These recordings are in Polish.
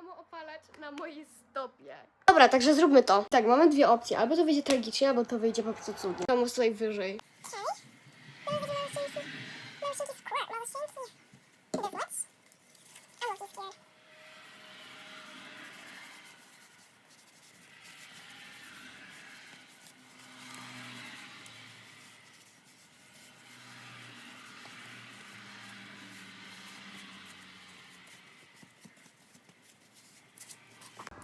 samo opalać na mojej stopie. Dobra, także zróbmy to. Tak, mamy dwie opcje. Albo to wyjdzie tragicznie, albo to wyjdzie po prostu cudnie. To muszę tutaj wyżej.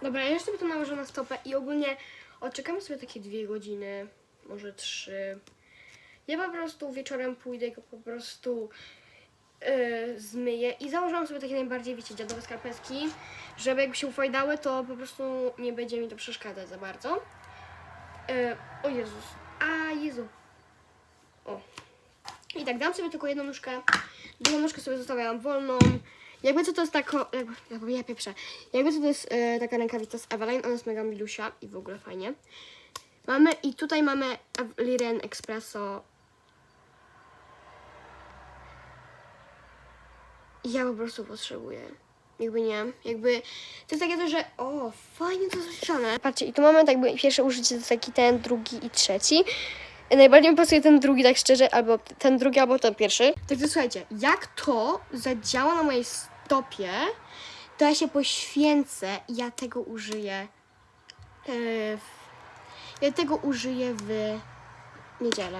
Dobra, ja sobie to nałożę na stopę i ogólnie odczekamy sobie takie dwie godziny, może trzy. Ja po prostu wieczorem pójdę i go po prostu yy, zmyję i założyłam sobie takie najbardziej, wiecie, dziadowe skarpetki, żeby jakby się ufajdały, to po prostu nie będzie mi to przeszkadzać za bardzo. Yy, o Jezus, a Jezu. O. I tak, dam sobie tylko jedną nóżkę, drugą nóżkę sobie zostawiam wolną. Jakby co to jest tako, jakby, jakby ja pieprzę. Jakby co to jest e, taka rękawica z Eveline, ona jest mega milusia i w ogóle fajnie. Mamy i tutaj mamy Liren Espresso. Ja po prostu potrzebuję. Jakby nie, jakby to jest takie coś, że o, fajnie to zrobione. Patrzcie, i tu mamy tak jakby pierwsze użycie, to taki ten, drugi i trzeci. Najbardziej mi pasuje ten drugi, tak szczerze, albo ten drugi, albo ten pierwszy. Także słuchajcie, jak to zadziała na mojej stopie, to ja się poświęcę i ja tego użyję. Yy, ja tego użyję w niedzielę.